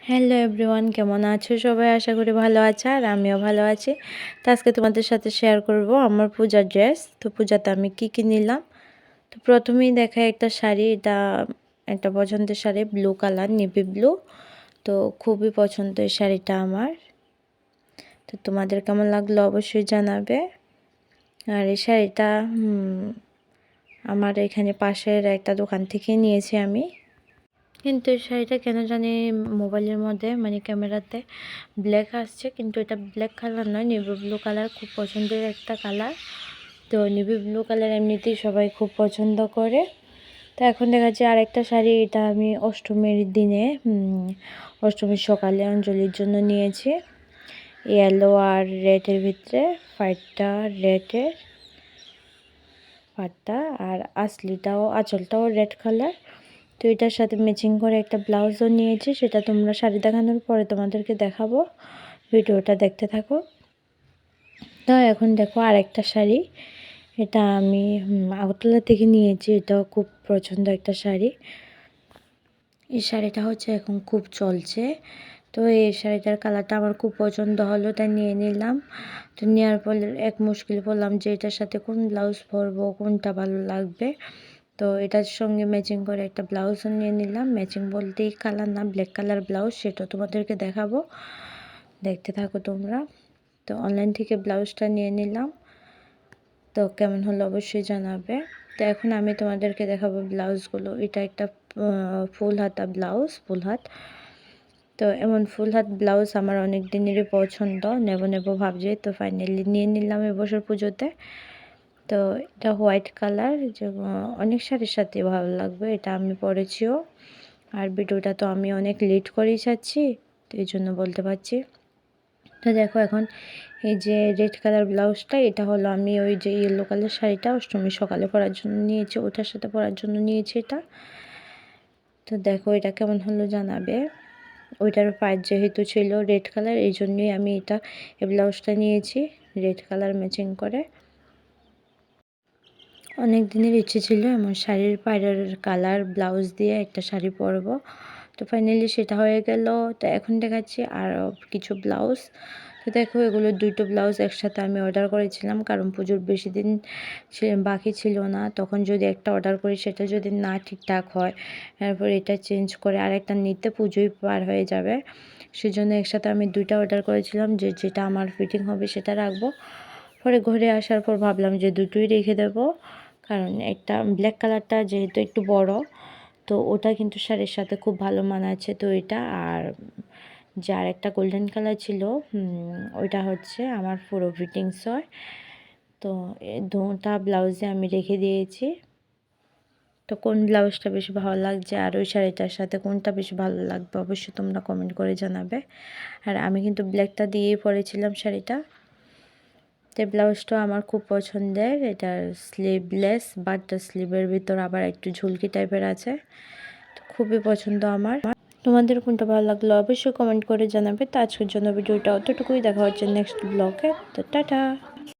Hello everyone কেমন আছো সবাই? আশা করি ভালো আছে আর আমিও ভালো আছি। তো আজকে তোমাদের সাথে শেয়ার করব আমার পূজার ড্রেস তো পূজাতে আমি কি কি নিলাম? তো প্রথমেই দেখা একটা শাড়ি। এটা একটা পছন্দের sari blue colour navy blue তো খুবই পছন্দের শাড়িটা আমার। তো তোমাদের কেমন লাগল অবশ্যই জানাবে। আর এই শাড়িটা আমার এখানে পাশের একটা দোকান থেকে নিয়েছি আমি। কিন্তু শাড়িটা কেন জানি মোবাইলের মধ্যে মানে ক্যামেরাতে ব্ল্যাক আসছে, কিন্তু এটা ব্ল্যাক কালার নয় নেভি ব্লু কালার খুব পছন্দের একটা কালার তো নেভি ব্লু কালার এমনিতেই সবাই খুব পছন্দ করে। তো এখন দেখা যাচ্ছে আরেকটা শাড়ি, এটা আমি অষ্টমীর দিনে অষ্টমীর সকালে অঞ্জলির জন্য নিয়েছি। ইয়েলো আর রেডের ভিতরে ফাইটটা রেডের ফাটটা আর আসলিটাও, আঁচলটাও রেড কালার তো এটার সাথে ম্যাচিং করে একটা ব্লাউজও নিয়েছি, সেটা তোমরা শাড়ি দেখানোর পরে তোমাদেরকে দেখাবো। ভিডিওটা দেখতে থাকো। তো এখন দেখো আরেকটা শাড়ি। এটা আমি আগরতলা থেকে নিয়েছি, এটাও খুব পছন্দ একটা শাড়ি। এই শাড়িটা হচ্ছে এখন খুব চলছে। তো এই শাড়িটার কালারটা আমার খুব পছন্দ হলো, তাই নিয়ে নিলাম। তো নেওয়ার পর এক মুশকিল পড়লাম যে এটার সাথে কোন ব্লাউজ পরবো, কোনটা ভালো লাগবে? তো এটার সঙ্গে ম্যাচিং করে একটা ব্লাউজও নিয়ে নিলাম। ম্যাচিং বলতেই কালার না ব্ল্যাক কালার ব্লাউজ সেটা তোমাদেরকে দেখাবো। দেখতে থাকো তোমরা। তো অনলাইন থেকে ব্লাউজটা নিয়ে নিলাম। তো কেমন হলো অবশ্যই জানাবে। তো এখন আমি তোমাদেরকে দেখাবো ব্লাউজগুলো এটা একটা ফুল হাতা ব্লাউজ ফুল হাত। তো এমন ফুল হাত ব্লাউজ আমার অনেক দিনেরই পছন্দ। নেব নেব ভাবছি। তো ফাইনালি নিয়ে নিলাম এবছর পুজোতে। তো এটা হোয়াইট কালার, যে অনেক শাড়ির সাথে ভালো লাগবে, এটা আমি পরেছিও। আর ভিডিওটা তো আমি অনেক লেট করেই চাচ্ছি তো এই জন্য বলতে পারছি। তো দেখো এখন, এই যে রেড কালার ব্লাউজটা, এটা হলো আমি ওই যে ইয়েলো কালার শাড়িটা অষ্টমী সকালে পরার জন্য নিয়েছি ওটার সাথে পরার জন্য নিয়েছি এটা। তো দেখো এটা কেমন হলো জানাবে। ওইটার পায়ের যেহেতু ছিল রেড কালার, এই জন্যই আমি এটা, এই ব্লাউজটা নিয়েছি, রেড কালার ম্যাচিং করে। অনেক দিনের ইচ্ছে ছিল এমন শাড়ির পায়ের কালার ব্লাউজ দিয়ে একটা শাড়ি পরব। তো ফাইনালি সেটা হয়ে গেল। তো এখন দেখাচ্ছি আর কিছু ব্লাউজ তো দেখো, এগুলো দুটো ব্লাউজ একসাথে আমি অর্ডার করেছিলাম, কারণ পুজোর বেশি দিন বাকি ছিল না। তখন যদি একটা অর্ডার করি, সেটা যদি না ঠিকঠাক হয় তারপর এটা চেঞ্জ করে আর একটা নিতে পুজোই পার হয়ে যাবে। সেজন্য একসাথে আমি দুইটা অর্ডার করেছিলাম, যে যেটা আমার ফিটিং হবে সেটা রাখব। পরে ঘরে আসার পর ভাবলাম যে দুটোই রেখে দেবো। কারণ একটা ব্ল্যাক কালারটা যেহেতু একটু বড়, তো ওটা কিন্তু শাড়ির সাথে খুব ভালো মানাচ্ছে তো এটা। আর যার একটা গোল্ডেন কালার ছিল ওইটা হচ্ছে আমার পুরো ফিটিংস হয় তো দুটা ব্লাউজে আমি রেখে দিয়েছি। তো কোন ব্লাউজটা বেশি ভালো লাগছে আর ওই শাড়িটার সাথে কোনটা বেশি ভালো লাগবে অবশ্যই তোমরা কমেন্ট করে জানাবে। আর আমি কিন্তু ব্ল্যাকটা দিয়েই পরেছিলাম শাড়িটা। তো ব্লাউজটা আমার খুব পছন্দের এটা স্লিভলেস বাট স্লিভের ভিতর আবার একটু ঝুলকি টাইপের আছে। তো খুবই পছন্দ আমার। তোমাদের কোনটা ভালো লাগল অবশ্যই কমেন্ট করে জানাবে। তো আজকের জন্য ভিডিওটা অতটুকুই। দেখা হচ্ছে নেক্সট ব্লগে তো টাটা!